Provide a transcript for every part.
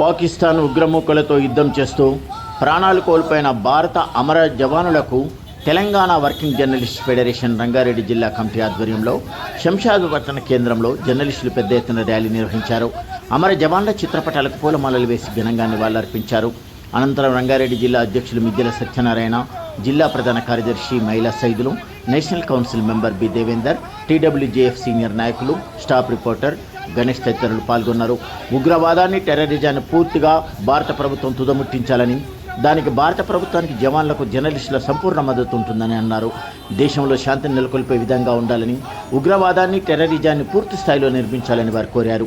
పాకిస్తాన్ ఉగ్రమూకలతో యుద్ధం చేస్తూ ప్రాణాలు కోల్పోయిన భారత అమర జవానులకు Telangana working journalist federation Rangareddy జిల్లా కమిటీ ఆధ్వర్యంలో శంషాబాద్ కేంద్రంలో జర్నలిస్టులు పెద్ద ఎత్తున ర్యాలీ నిర్వహించారు. అమర జవాన్ల చిత్రపటాలకు పూలమాలలు వేసి ఘనంగా నివాళులర్పించారు. అనంతరం రంగారెడ్డి జిల్లా అధ్యక్షులు మిద్దెల సత్యనారాయణ జిల్లా ప్రధాన కార్యదర్శి మహిళా Saidulu national council member B Devender TWJF senior నాయకులు స్టాఫ్ రిపోర్టర్ గణేష్ తదితరులు పాల్గొన్నారు. ఉగ్రవాదాన్ని టెర్రరిజాన్ని పూర్తిగా భారత ప్రభుత్వం తుదముట్టించాలని దానికి భారత ప్రభుత్వానికి జవాన్లకు జర్నలిస్టుల సంపూర్ణ మద్దతు ఉంటుందని అన్నారు. దేశంలో శాంతిని నెలకొల్పే విధంగా ఉండాలని ఉగ్రవాదాన్ని టెర్రరిజాన్ని పూర్తి స్థాయిలో నిర్మించాలని వారు కోరారు.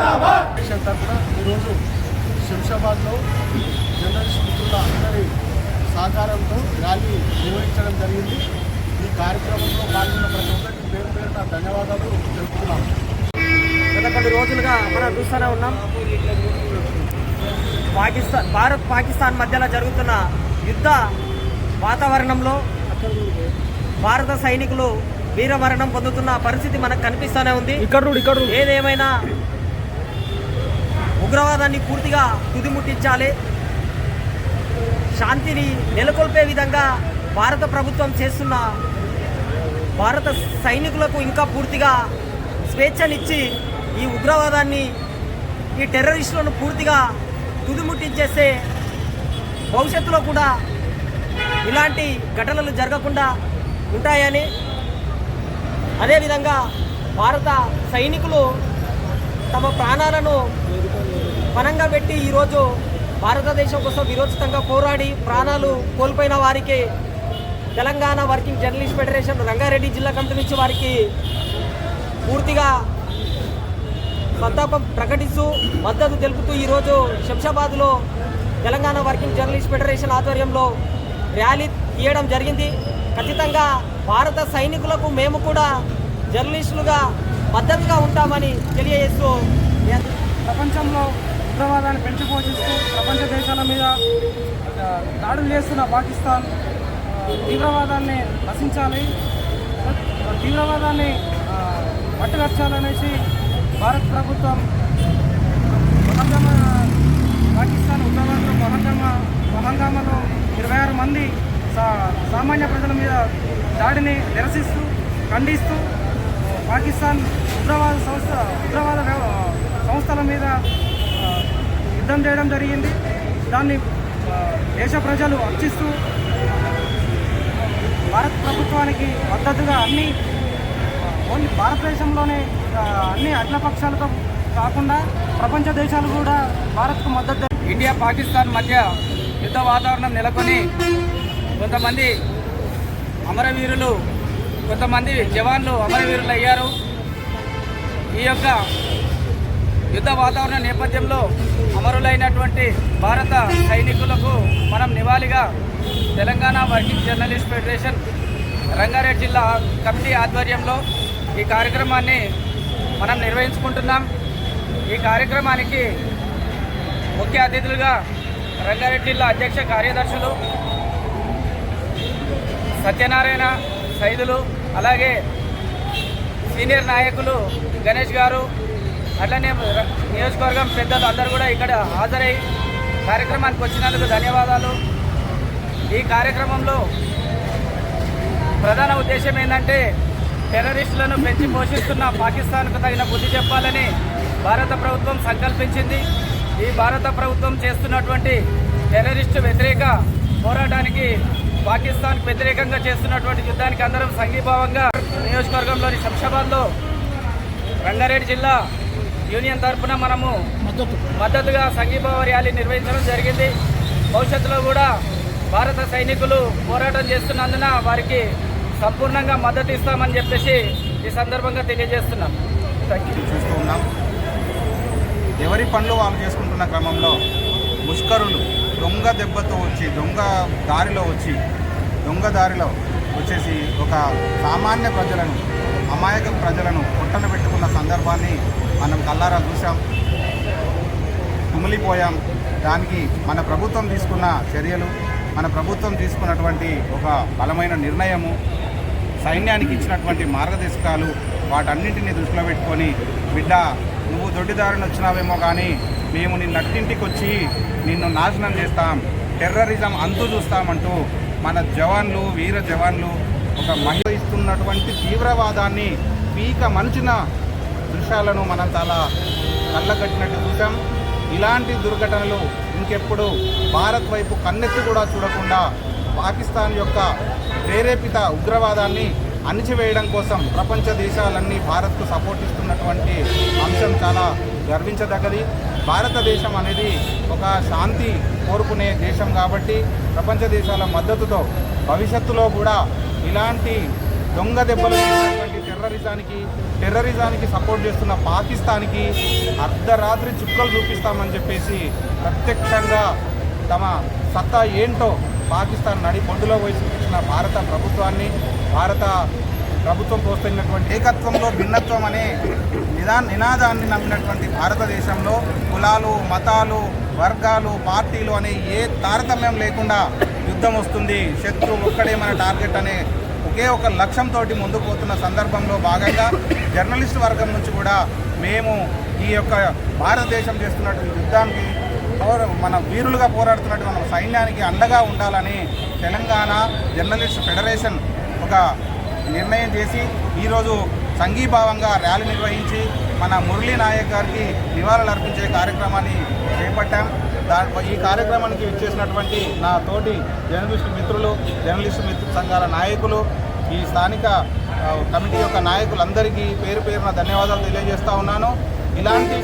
ఫెడరేషన్ తరఫున ఈరోజు శంషాబాద్లో జర్నలిస్ట్ మిత్రుల అందరి సహకారంతో ర్యాలీ నిర్వహించడం జరిగింది. ఈ కార్యక్రమంలో పాల్గొన్న ప్రతి ఒక్కరికి పేరు పేరున ధన్యవాదాలు తెలుపుతున్నాము గత కొన్ని రోజులుగా మనం చూస్తూనే ఉన్నాం. పాకిస్తాన్ భారత్ పాకిస్తాన్ మధ్యలో జరుగుతున్న యుద్ధ వాతావరణంలో భారత సైనికులు వీరమరణం పొందుతున్న పరిస్థితి మనకు కనిపిస్తూనే ఉంది. ఇక్కడ ఇక్కడ ఏదేమైనా ఉగ్రవాదాన్ని పూర్తిగా తుదిముట్టించాలి. శాంతిని నెలకొల్పే విధంగా భారత ప్రభుత్వం చేస్తున్న భారత సైనికులకు ఇంకా పూర్తిగా స్వేచ్ఛనిచ్చి ఈ ఉగ్రవాదాన్ని ఈ టెర్రరిస్టులను పూర్తిగా తుదిముట్టించేస్తే భవిష్యత్తులో కూడా ఇలాంటి ఘటనలు జరగకుండా ఉంటాయని అదేవిధంగా భారత సైనికులు తమ ప్రాణాలను పనంగా పెట్టి ఈరోజు భారతదేశం కోసం విరోచితంగా పోరాడి ప్రాణాలు కోల్పోయిన వారికి Telangana working journalist federation Rangareddy జిల్లా కమిటీ నుంచి వారికి పూర్తిగా సంతాపం ప్రకటిస్తూ మద్దతు తెలుపుతూ ఈరోజు శంషాబాద్లో తెలంగాణ వర్కింగ్ జర్నలిస్ట్ ఫెడరేషన్ ఆధ్వర్యంలో ర్యాలీ తీయడం జరిగింది. ఖచ్చితంగా భారత సైనికులకు మేము కూడా జర్నలిస్టులుగా మద్దతుగా ఉంటామని తెలియజేస్తూ ప్రపంచంలో ఉగ్రవాదాన్ని పెంచి పోషిస్తూ ప్రపంచ దేశాల మీద దాడులు చేస్తున్న పాకిస్తాన్ తీవ్రవాదాన్ని నశించాలి తీవ్రవాదాన్ని పట్టుకర్చాలనేసి భారత ప్రభుత్వం బహంగామా పాకిస్తాన్ ఉగ్రవాదులు పహల్గామ పహల్గామలో ఇరవై ఆరు మంది సా- సామాన్య ప్రజల మీద దాడిని నిరసిస్తూ ఖండిస్తూ పాకిస్తాన్ ఉగ్రవాద సంస్థ ఉగ్రవాద వ్యవ- సంస్థల మీద సిద్ధం యుద్ధం చేయడం జరిగింది. దాన్ని దేశ ప్రజలు అర్చిస్తూ భారత ప్రభుత్వానికి మద్దతుగా అన్ని ఓన్లీ భారతదేశంలోనే అన్ని అన్ని అగ్రపక్షాలతో కాకుండా ప్రపంచ దేశాలు కూడా భారత్కు మద్దతు ఇండియా పాకిస్తాన్ మధ్య యుద్ధ వాతావరణం నెలకొని కొంతమంది అమరవీరులు కొంతమంది జవాన్లు అమరవీరులు అయ్యారు ఈ యొక్క యుద్ధ వాతావరణ నేపథ్యంలో అమరులైనటువంటి భారత సైనికులకు మనం నివాళిగా Telangana working journalist federation Rangareddy జిల్లా కమిటీ ఆధ్వర్యంలో ఈ కార్యక్రమాన్ని మనం నిర్వహించుకుంటున్నాం. ఈ కార్యక్రమానికి ముఖ్య అతిథులుగా రంగారెడ్డి జిల్లా అధ్యక్ష కార్యదర్శులు సత్యనారాయణ సైదులు అలాగే సీనియర్ నాయకులు గణేష్ గారు అట్లనే నియోజకవర్గం పెద్దలు అందరూ కూడా ఇక్కడ హాజరై కార్యక్రమానికి వచ్చినందుకు ధన్యవాదాలు. ఈ కార్యక్రమంలో ప్రధాన ఉద్దేశం ఏంటంటే టెర్రరిస్టులను పెంచి పోషిస్తున్న పాకిస్తాన్కు తగిన బుద్ధి చెప్పాలని భారత ప్రభుత్వం సంకల్పించింది. ఈ భారత ప్రభుత్వం చేస్తున్నటువంటి టెర్రరిస్టు వ్యతిరేక పోరాటానికి పాకిస్తాన్ వ్యతిరేకంగా చేస్తున్నటువంటి యుద్ధానికి అందరం సంఘీభావంగా నియోజకవర్గంలోని శంషాబాద్లో రంగారెడ్డి జిల్లా యూనియన్ తరఫున మనము మద్దతుగా సంఘీభావ ర్యాలీ నిర్వహించడం జరిగింది. భవిష్యత్తులో కూడా భారత సైనికులు పోరాటం చేస్తున్నందున వారికి సంపూర్ణంగా మద్దతు ఇస్తామని చెప్పేసి ఈ సందర్భంగా తెలియజేస్తున్నాం. చూస్తూ ఉన్నాం. ఎవరి పనులు వాళ్ళు చేసుకుంటున్న క్రమంలో ముష్కరులు దొంగ దెబ్బతో వచ్చి దొంగ దారిలో వచ్చి దొంగ దారిలో వచ్చేసి ఒక సామాన్య ప్రజలను అమాయక ప్రజలను పొట్టన పెట్టుకున్న సందర్భాన్ని మనం కల్లారా చూసాం కుమిలిపోయాం. దానికి మన ప్రభుత్వం తీసుకున్న చర్యలు మన ప్రభుత్వం తీసుకున్నటువంటి ఒక బలమైన నిర్ణయము సైన్యానికి ఇచ్చినటువంటి మార్గదర్శకాలు వాటన్నింటినీ దృష్టిలో పెట్టుకొని బిడ్డ నువ్వు దొడ్డిదారిని వచ్చినావేమో కానీ మేము నిన్న నట్టింటికి వచ్చి నిన్ను నాశనం చేస్తాం టెర్రరిజం అంతు చూస్తామంటూ మన జవాన్లు వీర జవాన్లు ఒక మహిళ ఇస్తున్నటువంటి తీవ్రవాదాన్ని పీక మంచిన దృశ్యాలను మనం చాలా కళ్ళగట్టినట్టు చూసాం ఇలాంటి దుర్ఘటనలు ఇంకెప్పుడు భారత్ వైపు కన్నెత్తి కూడా చూడకుండా పాకిస్తాన్ యొక్క ప్రేరేపిత ఉగ్రవాదాన్ని అణిచివేయడం కోసం ప్రపంచ దేశాలన్నీ భారత్కు సపోర్ట్ ఇస్తున్నటువంటి అంశం చాలా గర్వించదగ్గది. భారతదేశం అనేది ఒక శాంతి కోరుకునే దేశం కాబట్టి ప్రపంచ దేశాల మద్దతుతో భవిష్యత్తులో కూడా ఇలాంటి దొంగ దెబ్బలు టెర్రరిజానికి టెర్రరిజానికి సపోర్ట్ చేస్తున్న పాకిస్తాన్కి అర్ధరాత్రి చుక్కలు చూపిస్తామని చెప్పేసి ప్రత్యక్షంగా తమ సత్తా ఏంటో పాకిస్తాన్ నడి బొడ్డులో పోయి చూపించిన భారత ప్రభుత్వాన్ని భారత ప్రభుత్వం ప్రోత్సహించినటువంటి ఏకత్వంలో భిన్నత్వం అనే నిదా నినాదాన్ని నమ్మినటువంటి భారతదేశంలో కులాలు మతాలు వర్గాలు పార్టీలు అనే ఏ తారతమ్యం లేకుండా యుద్ధం వస్తుంది. శత్రువు ఒక్కడే మన టార్గెట్ అనే ఒకే ఒక లక్ష్యంతో ముందుకు పోతున్న సందర్భంలో భాగంగా జర్నలిస్ట్ వర్గం నుంచి కూడా మేము ఈ యొక్క భారతదేశం చేస్తున్నటువంటి యుద్ధానికి మన వీరులుగా పోరాడుతున్నటువంటి మన సైన్యానికి అండగా ఉండాలని తెలంగాణ జర్నలిస్ట్ ఫెడరేషన్ ఒక నిర్ణయం చేసి ఈరోజు సంఘీభావంగా ర్యాలీ నిర్వహించి మన మురళీ నాయక్ గారికి నివాళులు అర్పించే కార్యక్రమాన్ని చేపట్టాం. దా ఈ కార్యక్రమానికి ఇచ్చేసినటువంటి నా తోటి జర్నలిస్టు మిత్రులు జర్నలిస్టు మిత్ర సంఘాల నాయకులు ఈ స్థానిక కమిటీ యొక్క నాయకులందరికీ పేరు పేరున ధన్యవాదాలు తెలియజేస్తూ ఉన్నాను. ఇలాంటి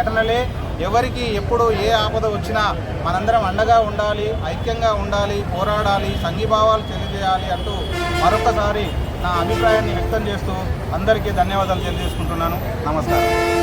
ఘటనలే ఎవరికి ఎప్పుడు ఏ ఆపద వచ్చినా మనందరం అండగా ఉండాలి ఐక్యంగా ఉండాలి పోరాడాలి సంఘీభావాలు తెలియజేయాలి అంటూ మరొకసారి నా అభిప్రాయాన్ని వ్యక్తం చేస్తూ అందరికీ ధన్యవాదాలు తెలియజేసుకుంటున్నాను. నమస్కారం.